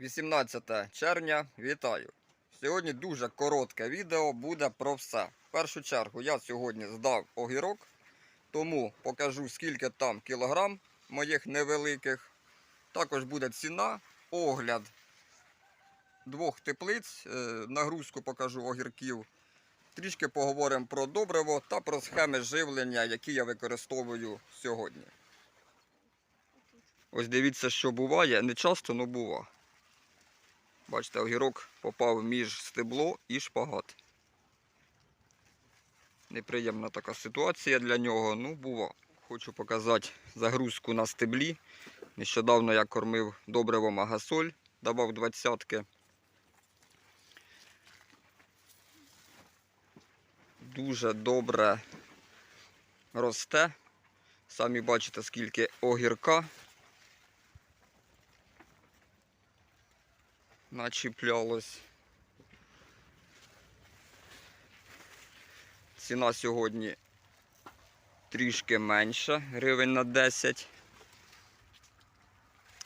18 червня, вітаю! Сьогодні дуже коротке відео буде про все. В першу чергу я сьогодні здав огірок, тому покажу скільки там кілограм моїх невеликих. Також буде ціна, огляд двох теплиць, е, нагрузку покажу огірків. Трішки поговоримо про добриво та про схеми живлення, які я використовую сьогодні. Ось дивіться, що буває. Не часто, але бува. Бачите, огірок попав між стебло і шпагат. Неприємна така ситуація для нього, ну бува. Хочу показати загрузку на стеблі. Нещодавно я кормив добривом агасоль, давав двадцятки. Дуже добре росте. Самі бачите, скільки огірка начіплялось. Ціна сьогодні трішки менша, гривень на 10.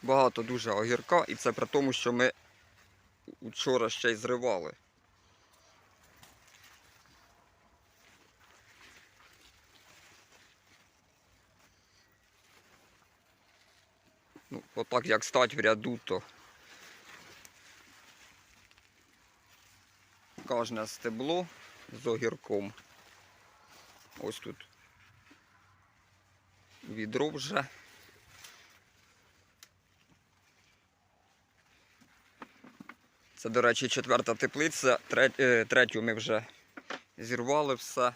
Багато дуже огірка, і це при тому, що ми вчора ще й зривали. Ну, отак як стать в ряду, то кожне стебло з огірком. Ось тут відро вже. Це, до речі, четверта теплиця. Е, Третю ми вже зірвали все.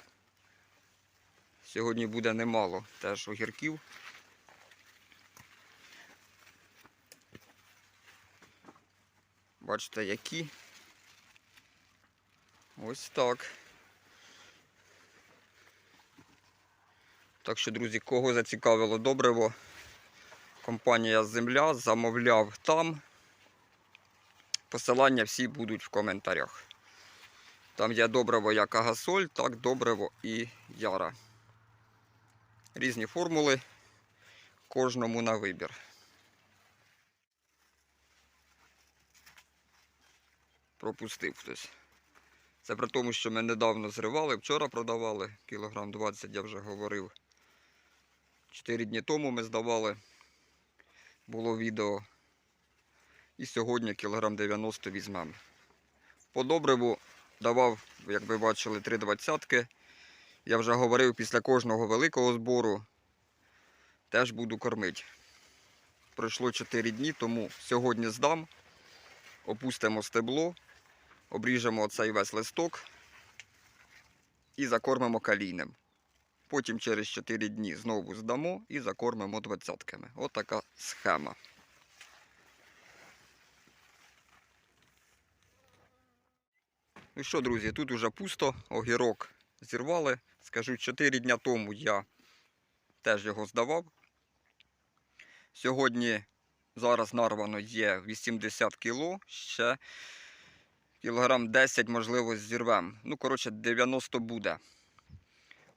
Сьогодні буде немало теж огірків. Бачите, які. Ось так. Так що, друзі, кого зацікавило добриво, компанія Земля замовляв там. Посилання всі будуть в коментарях. Там є добриво як агасоль, так добриво і яра. Різні формули, кожному на вибір. Пропустив хтось. Це при тому, що ми недавно зривали, вчора продавали, кілограм 20 я вже говорив. Чотири дні тому ми здавали, було відео. І сьогодні кілограм 90 візьмемо. По добриву давав, як ви бачили, три двадцятки. Я вже говорив, після кожного великого збору теж буду кормити. Пройшло 4 дні, тому сьогодні здам, опустимо стебло обріжемо оцей весь листок і закормимо калійним. Потім через 4 дні знову здамо і закормимо двадцятками. От така схема. Ну що, друзі, тут уже пусто, огірок зірвали. Скажу, 4 дня тому я теж його здавав. Сьогодні зараз нарвано є 80 кг, ще кілограм 10, можливо, зірвемо. Ну, коротше, 90 буде.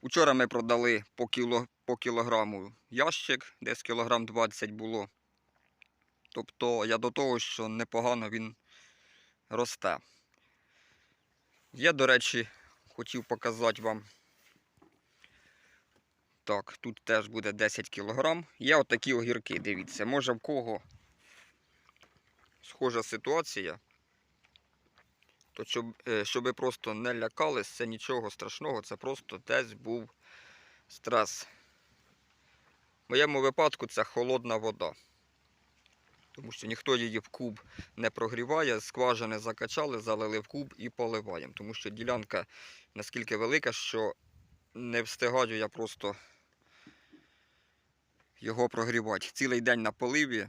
Учора ми продали по, кіло, по кілограму ящик, десь кілограм 20 було. Тобто я до того, що непогано він росте. Я, до речі, хотів показати вам. Так, тут теж буде 10 кілограм. Є отакі огірки, дивіться. Може в кого схожа ситуація то щоб, е, щоб ви просто не лякались, це нічого страшного, це просто десь був стрес. В моєму випадку це холодна вода. Тому що ніхто її в куб не прогріває, скважини закачали, залили в куб і поливаємо. Тому що ділянка наскільки велика, що не встигаю я просто його прогрівати. Цілий день на поливі.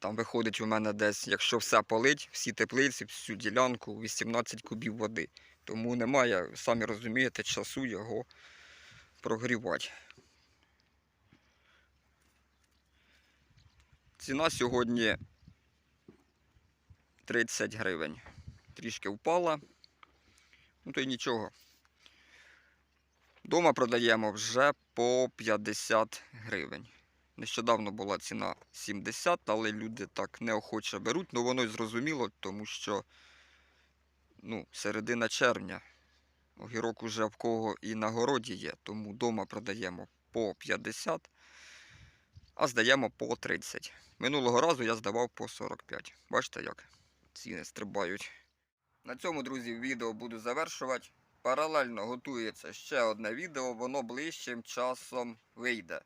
Там виходить у мене десь, якщо все полить, всі теплиці, всю ділянку, 18 кубів води. Тому немає, самі розумієте, часу його прогрівати. Ціна сьогодні 30 гривень. Трішки впала. Ну то й нічого. Дома продаємо вже по 50 гривень. Нещодавно була ціна 70, але люди так неохоче беруть. Ну воно й зрозуміло, тому що ну, середина червня. Огірок уже в кого і на городі є, тому вдома продаємо по 50, а здаємо по 30. Минулого разу я здавав по 45. Бачите, як ціни стрибають. На цьому, друзі, відео буду завершувати. Паралельно готується ще одне відео, воно ближчим часом вийде.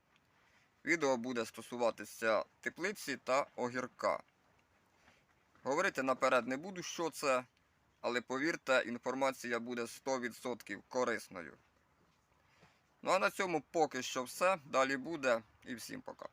Відео буде стосуватися теплиці та огірка. Говорити наперед не буду, що це, але повірте, інформація буде 100% корисною. Ну а на цьому поки що все. Далі буде і всім пока.